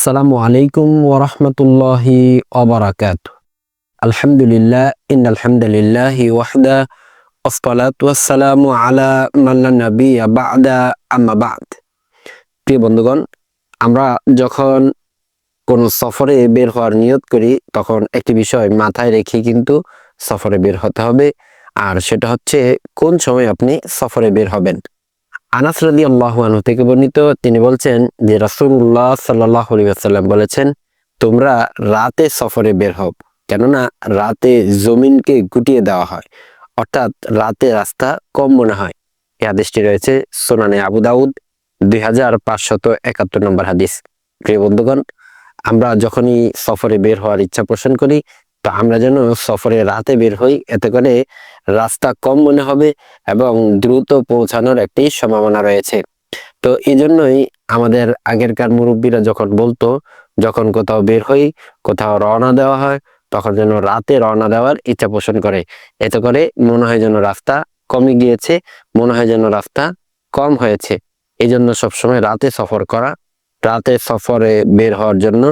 আসসালামু আলাইকুম ওরহমতুল্লাহি অবরাকাত আলহামদুলিল্লাহ ইন আলহামদুলিল্লাহ ওয়াহদা আসসালাতু আলা মাল্লা নবী বাদা, আম্মা বাদ। প্রিয় বন্ধুগণ, আমরা যখন কোন সফরে বের হওয়ার নিয়ত করি, তখন একটি বিষয় মাথায় রেখে কিন্তু সফরে বের হতে হবে। আর সেটা হচ্ছে, কোন সময় আপনি সফরে বের হবেন? আনাস রাদি আল্লাহ আনহু থেকে বর্ণিত তিনি বলছেন যে রাসূলুল্লাহ সাল্লাহ আসাল্লাম বলেছেন, তোমরা রাতে সফরে বের হও, কেননা রাতে জমিনকে গুটিয়ে দেওয়া হয়, অর্থাৎ রাতে রাস্তা কম মনে হয়। এই হাদিসটি রয়েছে সোনানে আবু দাউদ, দুই হাজার পাঁচশত একাত্তর নম্বর হাদিস। প্রিয় বন্ধুগণ, আমরা যখনই সফরে বের হওয়ার ইচ্ছা পোষণ করি তো আমরা যেন সফরে রাতে বের হই, এতে করে রাস্তা কম মনে হবে এবং দ্রুত পৌঁছানোর একটি সম্ভাবনা রয়েছে। তো এই জন্যই আমাদের আগেরকার মুরব্বীরা যখন বলতো, যখন কোথাও বের হই, কোথাও রওনা দেওয়া হয়, তখন যেন রাতে রওনা দেওয়ার ইচ্ছা পোষণ করে। এতে করে মনে হয় যেন রাস্তা কমে গিয়েছে, মনে হয় যেন রাস্তা কম হয়েছে। এই জন্য সবসময় রাতে সফর করা, রাতে সফরে বের হওয়ার জন্য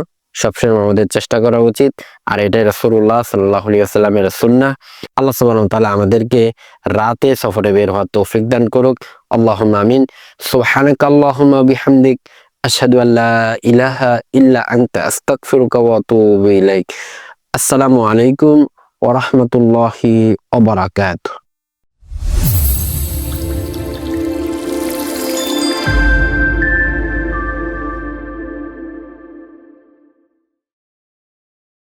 সবসময় আমাদের চেষ্টা করা উচিত। আর এটাই রসুল্লাহ সাল্লাহ আলিয়াল্লামের সুন্না আল্লাহ সুবাহ তালা আমাদেরকে রাতে সফরে বের হওয়ার তৌফিক দান করুক। আল্লাহ আমিন। সুহানাক আল্লাহুম্মা বিহামদিক। আশহাদু আল্লা ইলাহা আসসালামু আলাইকুম ওয়া রাহমাতুল্লাহি